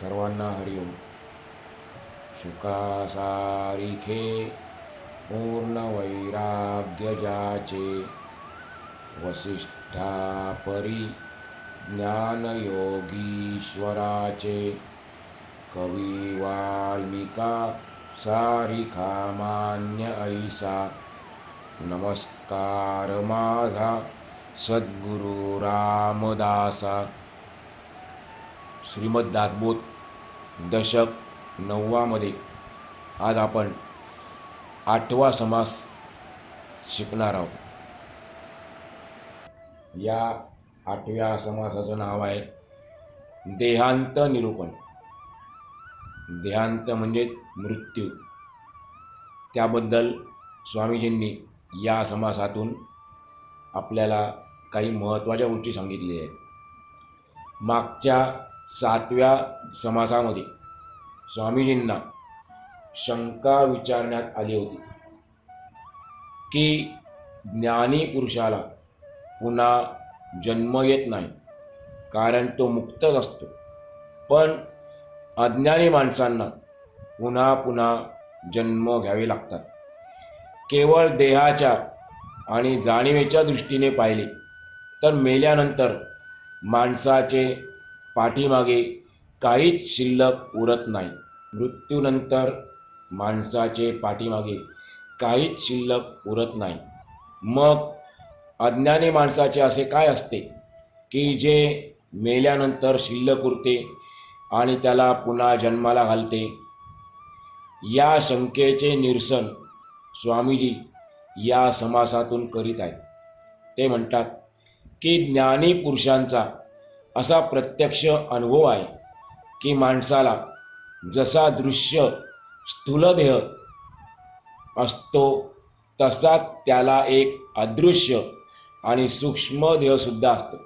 सर्वांना हरिओम सुखासारिखे पूर्ण वैराग्यजाचे वसिष्ठापरी ज्ञानयोगीश्वराचे कवी वाल्मिका सारिखा मान्य ऐसा. नमस्कार माझा सद्गुरु रामदासा. श्रीमद दासबोध दशक नववामध्ये आज आपण आठवा समास शिकणार आहोत. या आठव्या समासाचं नाव आहे देहांत निरूपण. देहांत म्हणजे मृत्यू. त्याबद्दल स्वामीजींनी या समासातून आपल्याला काही महत्त्वाच्या गोष्टी सांगितल्या आहेत. मागच्या सातव्या समासामध्ये स्वामीजींना शंका विचारण्यात आली होती की ज्ञानी पुरुषाला पुन्हा जन्म येत नाही कारण तो मुक्तच असतो. पण अज्ञानी माणसांना पुन्हा पुन्हा जन्म घ्यावे लागतात. केवळ देहाच्या आणि जाणीवेच्या दृष्टीने पाहिले तर मेल्यानंतर माणसाचे पाठीमागे काहीच शिल्लक उरत नाही. मृत्यूनंतर माणसाचे पाठीमागे काहीच शिल्लक उरत नाही. मग अज्ञानी माणसाचे असे काय असते की जे मेल्यानंतर शिल्लक उरते आणि त्याला पुन्हा जन्माला घालते? या शंकेचे निरसन स्वामीजी या समासातून करीत आहेत. ते म्हणतात की ज्ञानी पुरुषांचा असा प्रत्यक्ष अनुभव आहे की माणसाला जसा दृश्य स्थूलदेह असतो तसा त्याला एक अदृश्य आणि सूक्ष्म देहसुद्धा असतो.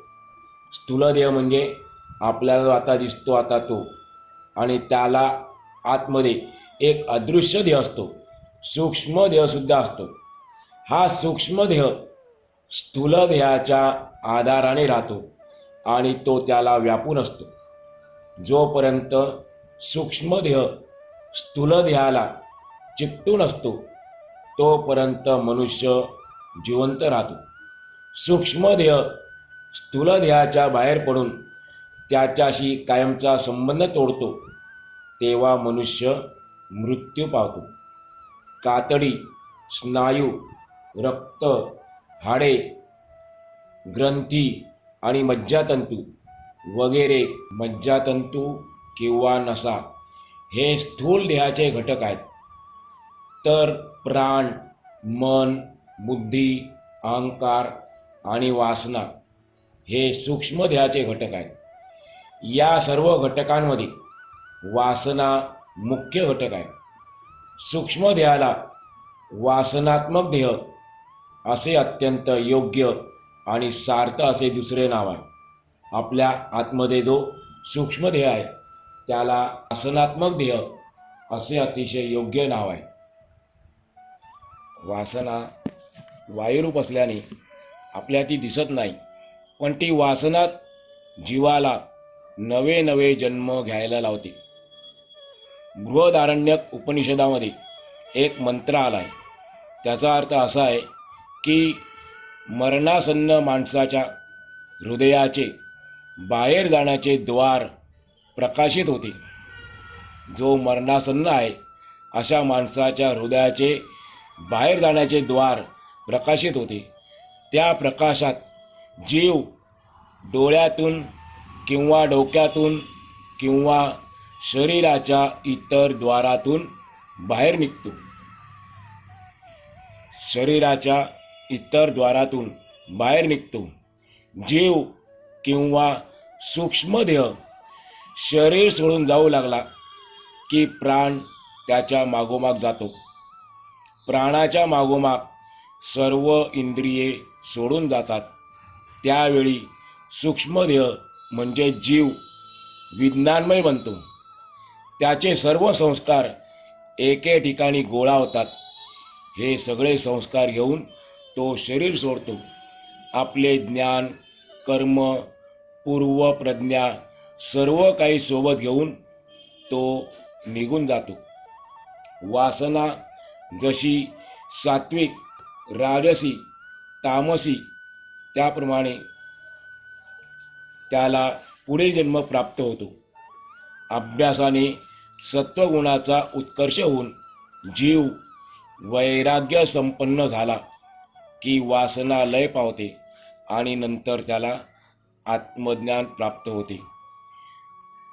स्थूलदेह म्हणजे आपल्याला आता दिसतो आता तो. आणि त्याला आतमध्ये एक अदृश्य देह असतो सूक्ष्म देहसुद्धा असतो. हा सूक्ष्म देह स्थूल देहाच्या आधाराने राहतो. आणि तो त्याला व्यापून असतो. जोपर्यंत सूक्ष्मदेह स्थूलदेहाला चिकटून असतो तोपर्यंत मनुष्य जिवंत राहतो. सूक्ष्मदेह स्थूलदेहाच्या बाहेर पडून त्याच्याशी कायमचा संबंध तोडतो तेव्हा मनुष्य मृत्यू पावतो. कातडी स्नायू रक्त हाडे ग्रंथी आणि मज्जातंतू वगैरे मज्जातंतू किंवा नसा हे स्थूल देहाचे घटक आहेत. तर प्राण मन बुद्धी अहंकार आणि वासना हे सूक्ष्म देहाचे घटक आहेत. या सर्व घटकांमध्ये वासना मुख्य घटक आहे. सूक्ष्म देहाला वासनात्मक देह असे अत्यंत योग्य आणि सार्थ असे दुसरे नाव आहे. आपल्या आतमध्ये जो सूक्ष्म देह आहे त्याला वासनात्मक देह असे अतिशय योग्य नाव आहे. वासना वायुरूप असल्याने आपल्या ती दिसत नाही पण ती वासनात जीवाला नवे नवे जन्म घ्यायला लावते. बृहदारण्यक उपनिषदामध्ये एक मंत्र आला आहे त्याचा अर्थ असा आहे की मरणासन्न माणसाच्या हृदयाचे बाहेर जाण्याचे द्वार प्रकाशित होते. जो मरणासन्न आहे अशा माणसाच्या हृदयाचे बाहेर जाण्याचे द्वार प्रकाशित होते. त्या प्रकाशात जीव डोळ्यातून किंवा डोक्यातून किंवा शरीराच्या इतर द्वारातून बाहेर निघतो. शरीराच्या इतर द्वारातून बाहेर निघतो. जीव किंवा सूक्ष्मदेह शरीर सोडून जाऊ लागला की प्राण त्याच्या मागोमाग जातो. प्राणाच्या मागोमाग सर्व इंद्रिये सोडून जातात. त्यावेळी सूक्ष्मदेह म्हणजे जीव विज्ञानमय बनतो. त्याचे सर्व संस्कार एके ठिकाणी गोळा होतात. हे सगळे संस्कार घेऊन तो शरीर सोडतो. आपले ज्ञान कर्म पूर्व प्रज्ञा सर्व काही सोबत घेऊन तो निघून जातो. वासना जशी सात्विक राजसी तामसी त्याप्रमाणे त्याला पुढील जन्म प्राप्त होतो. अभ्यासाने सत्वगुणाचा उत्कर्ष होऊन जीव वैराग्य संपन्न झाला. की वासना लय पावते आणि नंतर त्याला आत्मज्ञान प्राप्त होते.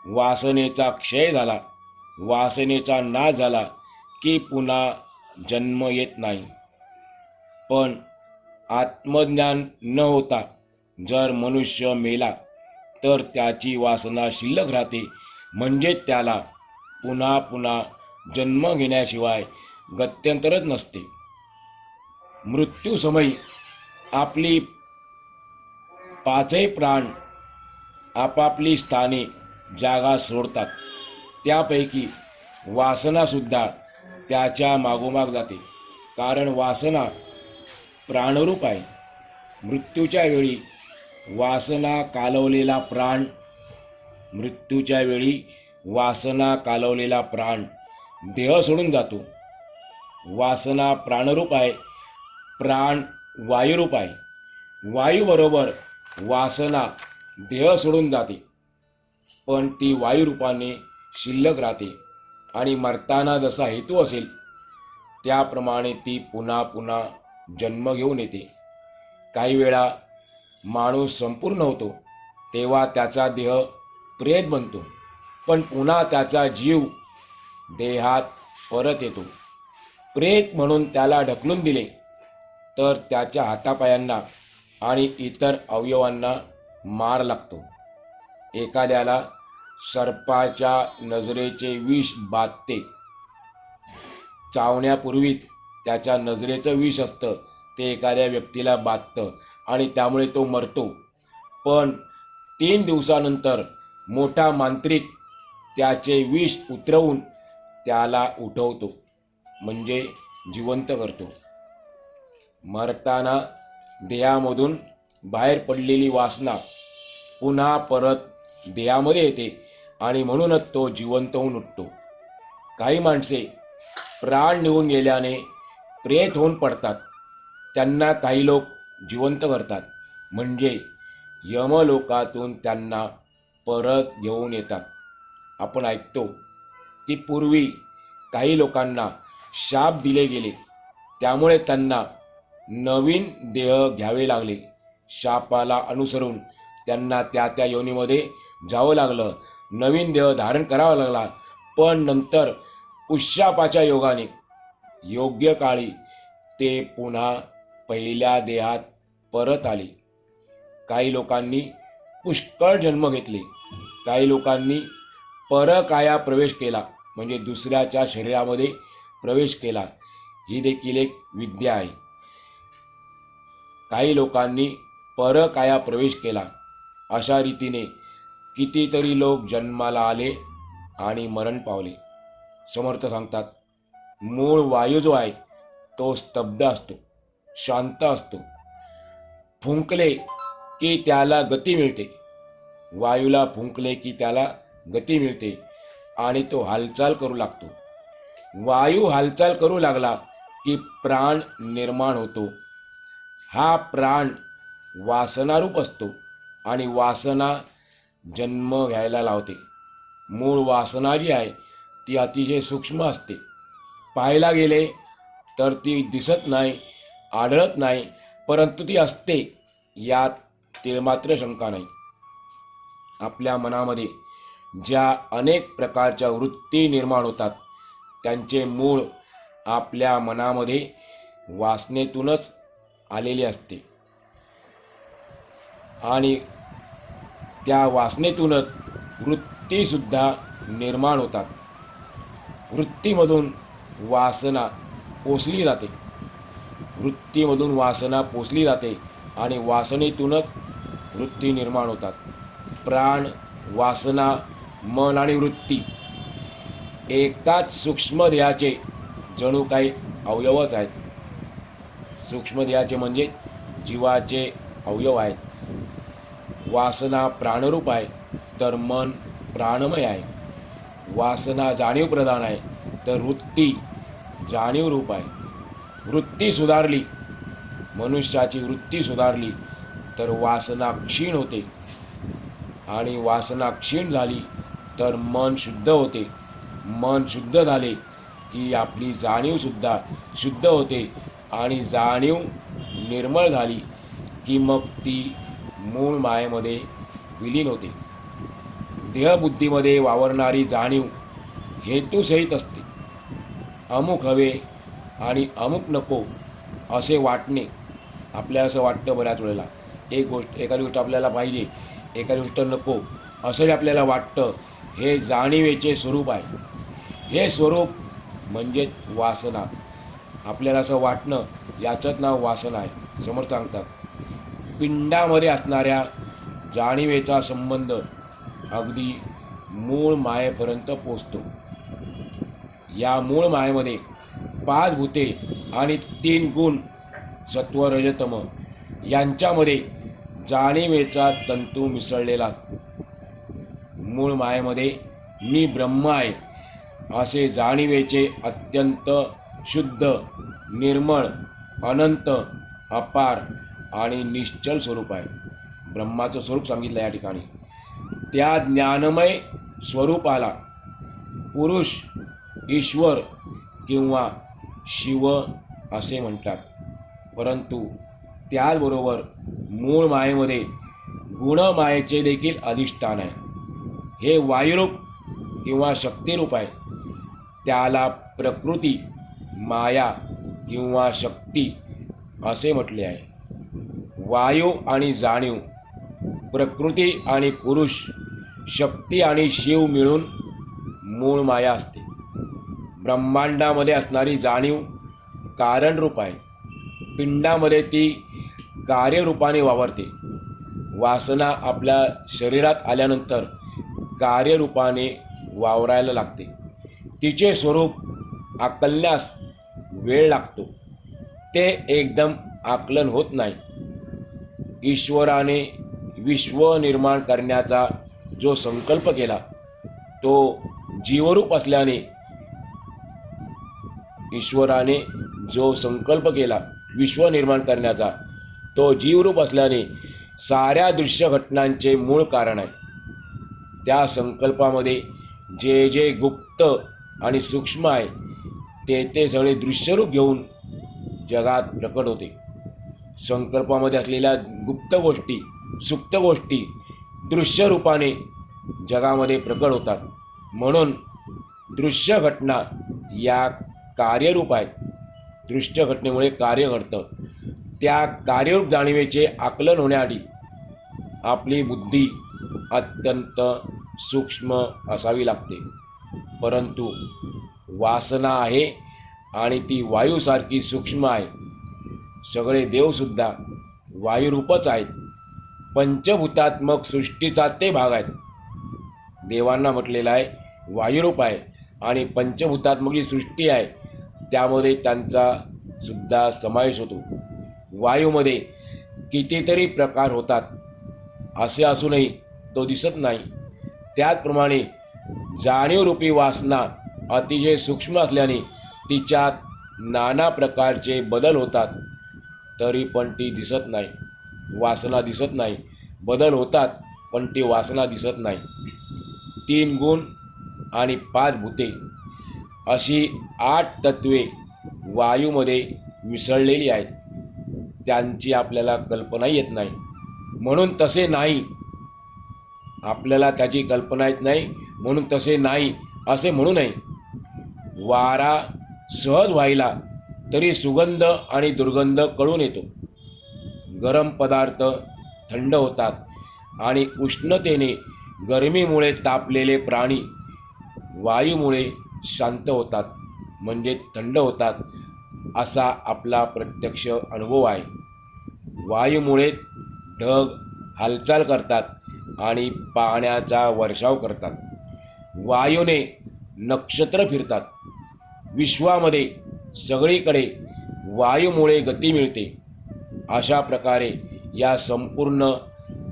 वासनेचा क्षय झाला वासनेचा नाश झाला की पुन्हा जन्म येत नाही. पण आत्मज्ञान न होता जर मनुष्य मेला तर त्याची वासना शिल्लक राहते. म्हणजे त्याला पुन्हा पुन्हा जन्म घेण्याशिवाय गत्यंतरच नसते. मृत्यूसमयी आपली पाचही प्राण आपापली स्थाने जागा सोडतात. त्यापैकी वासनासुद्धा त्याच्या मागोमाग जाते. कारण वासना प्राणरूप आहे. मृत्यूच्या वेळी वासना कालवलेला प्राण मृत्यूच्या वेळी वासना कालवलेला प्राण देह सोडून जातो. वासना प्राणरूप आहे. प्राण वायुरूप आहे वायूबरोबर वासना देह सोडून जाते. पण ती वायुरूपाने शिल्लक राहते आणि मरताना जसा हेतू असेल त्याप्रमाणे ती पुन्हा पुन्हा जन्म घेऊन येते. काही वेळा माणूस संपूर्ण होतो तेव्हा त्याचा देह प्रेत बनतो पण पुन्हा त्याचा जीव देहात परत येतो. प्रेत म्हणून त्याला ढकलून दिले. तर त्याच्या हातापायांना आणि इतर अवयवांना मार लागतो. एखाद्याला सर्पाच्या नजरेचे विष बाधते. चावण्यापूर्वीच त्याच्या नजरेचं विष असतं. ते एखाद्या व्यक्तीला बाधतं आणि त्यामुळे तो मरतो. पण तीन दिवसानंतर मोठा मांत्रिक त्याचे विष उतरवून त्याला उठवतो. म्हणजे जिवंत करतो. मरताना देहामधून बाहेर पडलेली वासना पुन्हा परत देहामध्ये येते आणि म्हणूनच तो जिवंत होऊन उठतो. काही माणसे प्राण निघून गेल्याने प्रेत होऊन पडतात. त्यांना काही लोक जिवंत करतात. म्हणजे यमलोकातून त्यांना परत घेऊन येतात. आपण ऐकतो की पूर्वी काही लोकांना शाप दिले गेले. त्यामुळे त्यांना नवीन देह घ्यावे लागले. शापाला अनुसरून त्यांना त्या त्या योनीमध्ये जावं लागलं. नवीन देह धारण करावा लागला. पण नंतर उशापाच्या योगाने योग्य काळी ते पुन्हा पहिल्या देहात परत आले. काही लोकांनी पुष्कळ जन्म घेतले. काही लोकांनी परकाया प्रवेश केला म्हणजे दुसऱ्याच्या शरीरामध्ये प्रवेश केला. ही देखील एक विद्या आहे. काही लोकांनी परकाया प्रवेश केला. अशा रीतीने कितीतरी लोक जन्माला आले आणि मरण पावले. समर्थ सांगतात मूळ वायू जो आहे तो स्तब्ध असतो शांत असतो. फुंकले की त्याला गती मिळते. वायूला फुंकले की त्याला गती मिळते आणि तो हालचाल करू लागतो. वायू हालचाल करू लागला की प्राण निर्माण होतो. हा प्राण वासनारूप असतो आणि वासना जन्म घ्यायला लावते. मूळ वासना जी आहे ती अतिशय सूक्ष्म असते. पाहायला गेले तर ती दिसत नाही आढळत नाही परंतु ती असते यात तिळमात्र शंका नाही. आपल्या मनामध्ये ज्या अनेक प्रकारच्या वृत्ती निर्माण होतात त्यांचे मूळ आपल्या मनामध्ये वासनेतूनच आलेली असते. आणि त्या वासनेतूनच वृत्तीसुद्धा निर्माण होतात. वृत्तीमधून वासना पोचली जाते. वृत्तीमधून वासना पोचली जाते आणि वासनेतूनच वृत्ती निर्माण होतात. प्राण वासना मन आणि वृत्ती एकाच सूक्ष्मदेहाचे जणू काही अवयवच आहेत. सूक्ष्मदेहाचे म्हणजे जीवाचे अवयव आहेत. वासना प्राणरूप आहे तर मन प्राणमय आहे. वासना जाणीव प्रधान आहे तर वृत्ती जाणीव रूप आहे. वृत्ती सुधारली मनुष्याची वृत्ती सुधारली तर वासना क्षीण होते. आणि वासना क्षीण झाली तर मन शुद्ध होते. मन शुद्ध झाले की आपली जाणीवसुद्धा शुद्ध होते. आणि जाणीव निर्मळ झाली की मग ती मूळ मायेमध्ये विलीन होते. देहबुद्धीमध्ये वावरणारी जाणीव हेतूसहित असते. अमुक हवे आणि अमुक नको असे वाटणे आपल्याला असं वाटतं बऱ्याच वेळेला. एक गोष्ट एखादी गोष्ट आपल्याला पाहिजे एखादी गोष्ट नको असंही आपल्याला वाटतं हे जाणीवेचे स्वरूप आहे. हे स्वरूप म्हणजे वासना. आपल्याला असं वाटणं याचंच नाव वासन आहे. समोर सांगतात पिंडामध्ये असणाऱ्या जाणीवेचा संबंध अगदी मूळ मायेपर्यंत पोचतो. या मूळ मायेमध्ये पाच भूते आणि तीन गुण सत्व रजतम यांच्यामध्ये जाणीवेचा तंतू मिसळलेला. मूळ मायेमध्ये मी ब्रह्म आहे असे जाणीवेचे अत्यंत शुद्ध निर्मळ अनंत अपार आणि निश्चल स्वरूप आहे. ब्रह्माचं स्वरूप सांगितलं या ठिकाणी. त्या ज्ञानमय स्वरूपाला पुरुष ईश्वर किंवा शिव असे म्हणतात. परंतु त्याचबरोबर मूळ मायेमध्ये गुणमायेचे देखील अधिष्ठान आहे. हे वायुरूप किंवा शक्तिरूप आहे. त्याला प्रकृती माया किंवा शक्ती असे म्हटले आहे. वायू आणि जाणीव प्रकृती आणि पुरुष शक्ती आणि शिव मिळून मूळ माया असते. ब्रह्मांडामध्ये असणारी जाणीव कारणरूप आहे. पिंडामध्ये ती कार्यरूपाने वावरते. वासना आपल्या शरीरात आल्यानंतर कार्यरूपाने वावरायला लागते. तिचे स्वरूप आकलण्यास वेळ लागतो. ते एकदम आकलन होत नाही. ईश्वराने विश्व निर्माण करण्याचा जो संकल्प केला तो जीवरूप असल्याने ईश्वराने जो संकल्प केला विश्व निर्माण करण्याचा तो जीवरूप असल्याने साऱ्या दृश्य घटनांचे मूळ कारण आहे. त्या संकल्पामध्ये जे जे गुप्त आणि सूक्ष्म आहे ते ते सगळे दृश्यरूप घेऊन जगात प्रकट होते. संकल्पामध्ये असलेल्या गुप्त गोष्टी सुप्त गोष्टी दृश्यरूपाने जगामध्ये प्रकट होतात. म्हणून दृश्य घटना या कार्यरूप आहेत. दृश्य घटनेमुळे कार्य घडतं. त्या कार्यरूप जाणीवेचे आकलन होण्याआधी आपली बुद्धी अत्यंत सूक्ष्म असावी लागते. परंतु वासना आहे आणि ती वायूसारखी सूक्ष्म आहे. सगळे देवसुद्धा वायुरूपच आहेत. पंचभूतात्मक सृष्टीचा ते भाग आहेत. देवांना म्हटलेलं आहे वायुरूप आहे आणि पंचभूतात्मक जी सृष्टी आहे. त्यामध्ये त्यांचा सुद्धा समावेश होतो. वायूमध्ये कितीतरी प्रकार होतात. असे असूनही तो दिसत नाही. त्याचप्रमाणे जाणीवरूपी वासना अतिशय सूक्ष्म असल्याने तिच्यात नाना प्रकारचे बदल होतात. तरी पण ती दिसत नाही. वासना दिसत नाही. बदल होतात पण ती वासना दिसत नाही. तीन गुण आणि पाच भूते अशी आठ तत्वे वायूमध्ये मिसळलेली आहेत. त्यांची आपल्याला कल्पना येत नाही. म्हणून तसे नाही. आपल्याला त्याची कल्पना येत नाही. म्हणून तसे नाही असे म्हणू नये. वारा सहज व्हायला तरी सुगंध आणि दुर्गंध कळून येतो. गरम पदार्थ थंड होतात आणि उष्णतेने गरमीमुळे तापलेले प्राणी वायूमुळे शांत होतात म्हणजे थंड होतात असा आपला प्रत्यक्ष अनुभव आहे. वायूमुळे ढग हालचाल करतात आणि पाण्याचा वर्षाव करतात. वायूने नक्षत्र फिरतात. विश्वामध्ये सगळीकडे वायूमुळे गती मिळते. अशा प्रकारे या संपूर्ण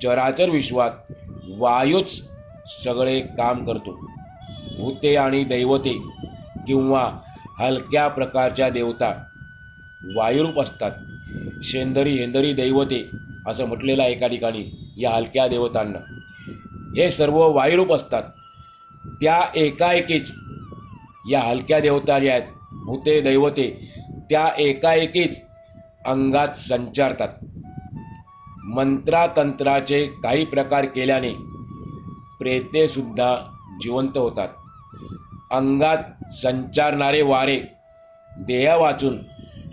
चराचर विश्वात वायूच सगळे काम करतो. भूते आणि दैवते किंवा हलक्या प्रकारच्या देवता वायुरूप असतात. शेंदरी हेंदरी दैवते असं म्हटलेलं आहे एका ठिकाणी या हलक्या देवतांना. हे सर्व वायुरूप असतात. त्या एकाएकीच या हलक्या देवता ज्या आहेत भूते दैवते त्या एकाएकीच अंगात संचारतात. मंत्रातंत्राचे काही प्रकार केल्याने प्रेतेसुद्धा जिवंत होतात. अंगात संचारणारे वारे देह वाचून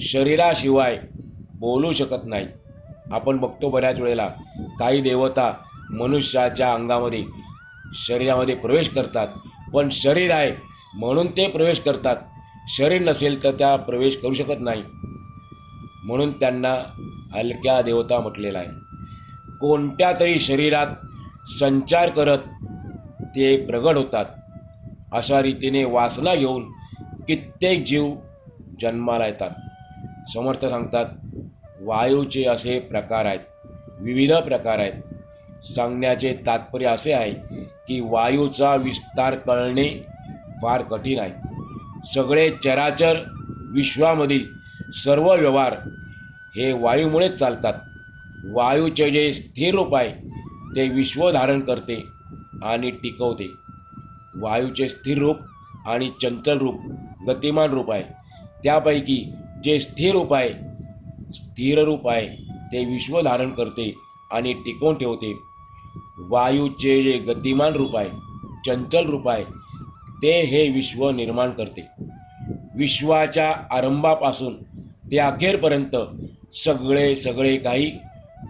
शरीराशिवाय बोलू शकत नाही आपण बघतो बऱ्याच वेळेला काही देवता मनुष्याच्या अंगामध्ये शरीरामध्ये प्रवेश करतात पण शरीर आहे म्हणून ते प्रवेश करतात. शरीर नसेल तर त्या प्रवेश करू शकत नाही. म्हणून त्यांना हलक्या देवता म्हटलेला आहे. कोणत्या तरी शरीरात संचार करत ते प्रगट होतात. अशा रीतीने वासना घेऊन कित्येक जीव जन्माला येतात. समर्थ सांगतात वायूचे असे प्रकार आहेत. विविध प्रकार आहेत. सांगण्याचे तात्पर्य असे आहे की वायूचा विस्तार कळणे फार कठीण आहे. सगळे चराचर विश्वामधील सर्व व्यवहार हे वायूमुळेच चालतात. वायूचे जे स्थिर रूप आहे ते विश्व धारण करते आणि टिकवते. वायूचे स्थिर रूप आणि चंचल रूप गतिमान रूप आहे. त्यापैकी जे स्थिर रूप आहे स्थिर रूप आहे ते विश्व धारण करते आणि टिकवून ठेवते. वायूचे जे गतिमान रूप आहे चंचल रूप आहे ते हे विश्व निर्माण करते. विश्वाच्या आरंभापासून ते अखेरपर्यंत सगळे सगळे काही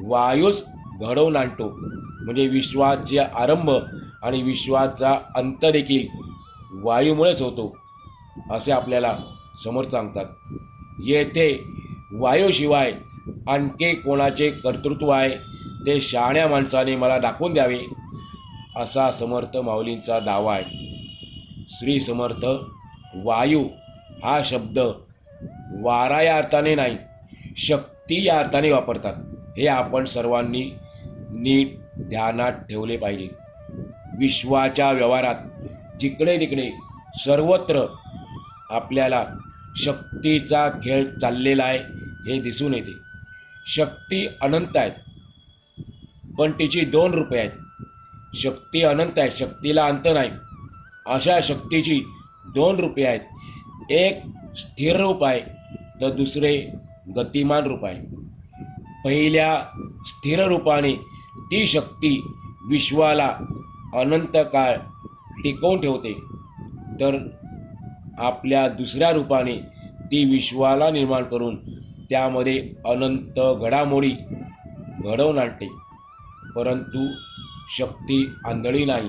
वायूच घडवून आणतो. म्हणजे विश्वाचे आरंभ आणि विश्वाचा अंत देखील वायूमुळेच होतो असे आपल्याला समोर सांगतात. येथे वायूशिवाय आणखी कोणाचे कर्तृत्व आहे ते शहाण्या माणसाने मला दाखवून द्यावे असा समर्थ माऊलींचा दावा आहे. श्री समर्थ वायू हा शब्द वारा या अर्थाने नाही शक्ती या अर्थाने वापरतात. हे आपण सर्वांनी नीट ध्यानात ठेवले पाहिजे. विश्वाच्या व्यवहारात जिकडे तिकडे सर्वत्र आपल्याला शक्तीचा खेळ चाललेला आहे हे दिसून येते. शक्ती अनंत आहेत पण तिची दोन रूपे आहेत. शक्ती अनंत आहे शक्तीला अंत नाही. अशा शक्तीची दोन रूपे आहेत. एक स्थिर रूप आहे तर दुसरे गतिमान रूप आहे पहिल्या स्थिर रूपाने ती शक्ती विश्वाला अनंत काळ टिकवून ठेवते. तर आपल्या दुसऱ्या रूपाने ती विश्वाला निर्माण करून त्यामध्ये अनंत घडामोडी घडवून आणते. परंतु शक्ती आंधळी नाही.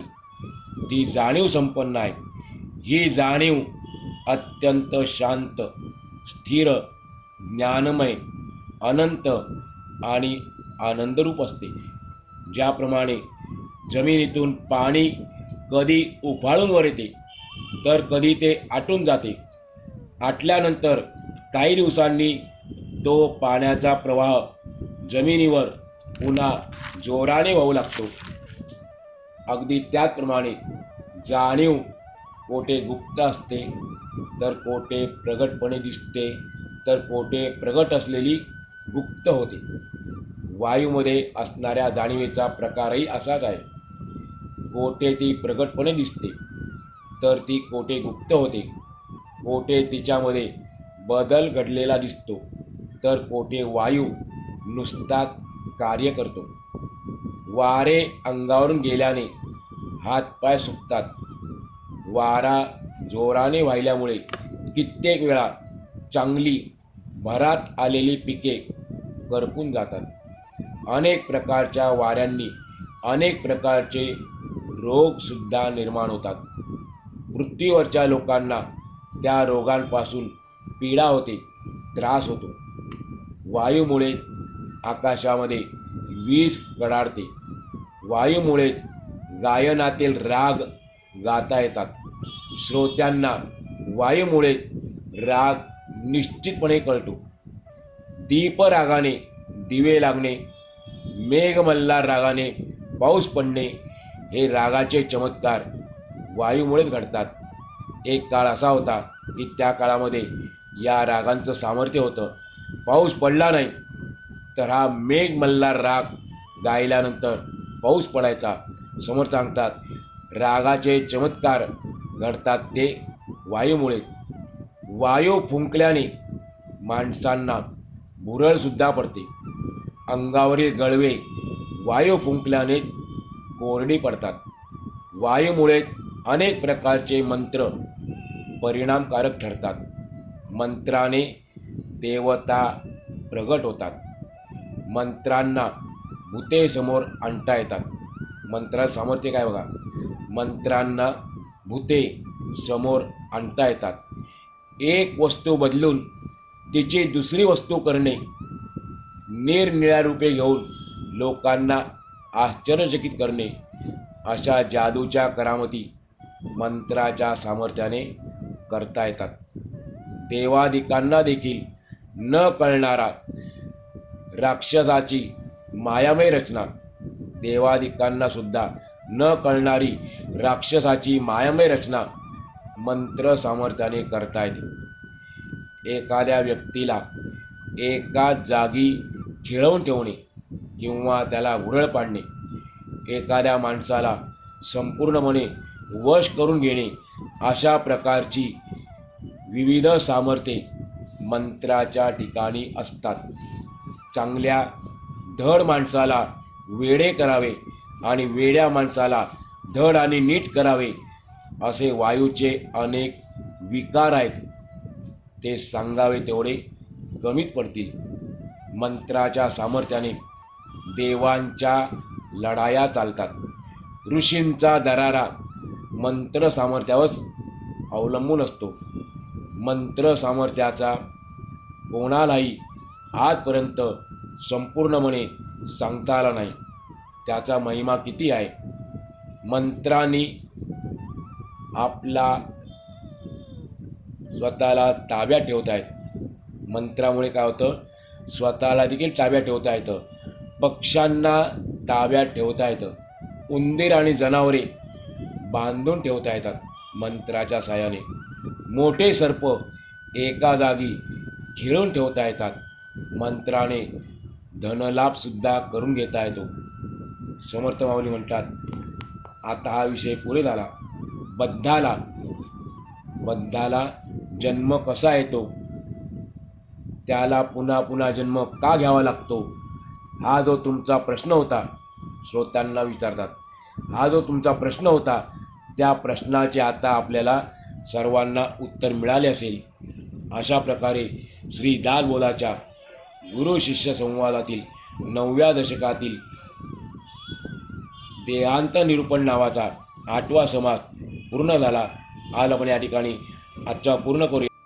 ती जाणीव संपन्न आहे. ही जाणीव अत्यंत शांत स्थिर ज्ञानमय अनंत आणि आनंदरूप असते. ज्याप्रमाणे जमिनीतून पाणी कधी उफाळून वर येते तर कधी ते आटून जाते. आटल्यानंतर काही दिवसांनी तो पाण्याचा प्रवाह जमिनीवर पुन्हा जोराने वाहू लागतो. अगदी त्याचप्रमाणे जाणीव कोठे गुप्त असते तर कोठे प्रगटपणे दिसते तर कोठे प्रगट असलेली गुप्त होते. वायूमध्ये असणाऱ्या जाणीवेचा प्रकारही असाच आहे. कोठे ती प्रगटपणे दिसते तर ती कोठे गुप्त होते. कोठे तिच्यामध्ये बदल घडलेला दिसतो तर कोठे वायू नुसताच कार्य करतो. वारे अंगावरून गेल्याने हातपाय सुकतात. वारा जोराने वाहिल्यामुळे कित्येक वेळा चांगली भरात आलेली पिके करपून जातात. अनेक प्रकारच्या वाऱ्यांनी अनेक प्रकारचे रोगसुद्धा निर्माण होतात. पृथ्वीवरच्या लोकांना त्या रोगांपासून पीडा होते त्रास होतो. वायूमुळे आकाशामध्ये वीज कडाडते वायूमुळे गायनातील राग गाता येतात. श्रोत्यांना वायूमुळे राग निश्चितपणे कळतो. दीपरागाने दिवे लागणे मेघमल्हार रागाने पाऊस पडणे हे रागाचे चमत्कार वायूमुळेच घडतात. एक काळ असा होता की त्या काळामध्ये या रागांचं सामर्थ्य होतं. पाऊस पडला नाही तर हा मेघमल्हार राग गायल्यानंतर पाऊस पडायचा समोर सांगतात रागाचे चमत्कार घडतात ते वायूमुळे. वायू फुंकल्याने माणसांना भुरळसुद्धा पडते. अंगावरील गळवे वायू फुंकल्याने कोरडी पडतात. वायूमुळे अनेक प्रकारचे मंत्र परिणामकारक ठरतात. मंत्राने देवता प्रगट होतात. मंत्रांना भूते समोर आणता येतात. मंत्रात सामर्थ्य काय बघा? मंत्रांना भूते समोर आणता येतात. एक वस्तू बदलून तिची दुसरी वस्तू करणे निरनिळ्या रूपे घेऊन लोकांना आश्चर्यचकित करणे अशा जादूच्या करामती मंत्राच्या सामर्थ्याने करता येतात. देवादिकांना देखील न कळणारा राक्षसाची मायामय रचना. देवादिकांना सुद्धा न कळणारी राक्षसाची मायामय रचना मंत्र सामर्थ्याने करता येते. एखाद्या व्यक्तीला एका जागी खिळवून ठेवणे किंवा त्याला उरळ पाडणे एखाद्या माणसाला संपूर्णपणे वश करून घेणे अशा प्रकारची विविध सामर्थ्ये मंत्राच्या ठिकाणी असतात. चांगल्या धड माणसाला वेडे करावे आणि वेड्या माणसाला धड आणि नीट करावे असे वायूचे अनेक विकार आहेत. ते सांगावे तेवढे कमीत पडतील. मंत्राच्या सामर्थ्याने देवांच्या लढाया चालतात. ऋषींचा दरारा मंत्र सामर्थ्यावर अवलंबून असतो. मंत्र सामर्थ्याचा कोणालाही आजपर्यंत संपूर्णपणे सांगता आला नाही. त्याचा महिमा किती आहे? मंत्रांनी आपला स्वतःला ताब्यात ठेवता येत. मंत्रामुळे काय होतं? स्वतःला देखील ताब्यात ठेवता येतं. पक्ष्यांना ताब्यात ठेवता येतं. उंदीर आणि जनावरे बांधून ठेवता येतात मंत्राच्या साहाय्याने मोठे सर्प एका जागी खिळून ठेवता येतात. मंत्राने धनलाभसुद्धा करून घेता येतो. समर्थ माऊली म्हणतात आता हा विषय पुरे झाला. बद्धाला बद्धाला जन्म कसा येतो? त्याला पुन्हा पुन्हा जन्म का घ्यावा लागतो? हा जो तुमचा प्रश्न होता श्रोत्यांना विचारतात. हा जो तुमचा प्रश्न होता त्या प्रश्नाचे आता आपल्याला सर्वांना उत्तर मिळाले असेल. अशा प्रकारे श्री दालबोलाच्या गुरु शिष्य संवादातील नवव्या दशकातील देहांत निरूपण नावाचा आठवा समास पूर्ण झाला. आज आपण या ठिकाणी आजचा पूर्ण करूया.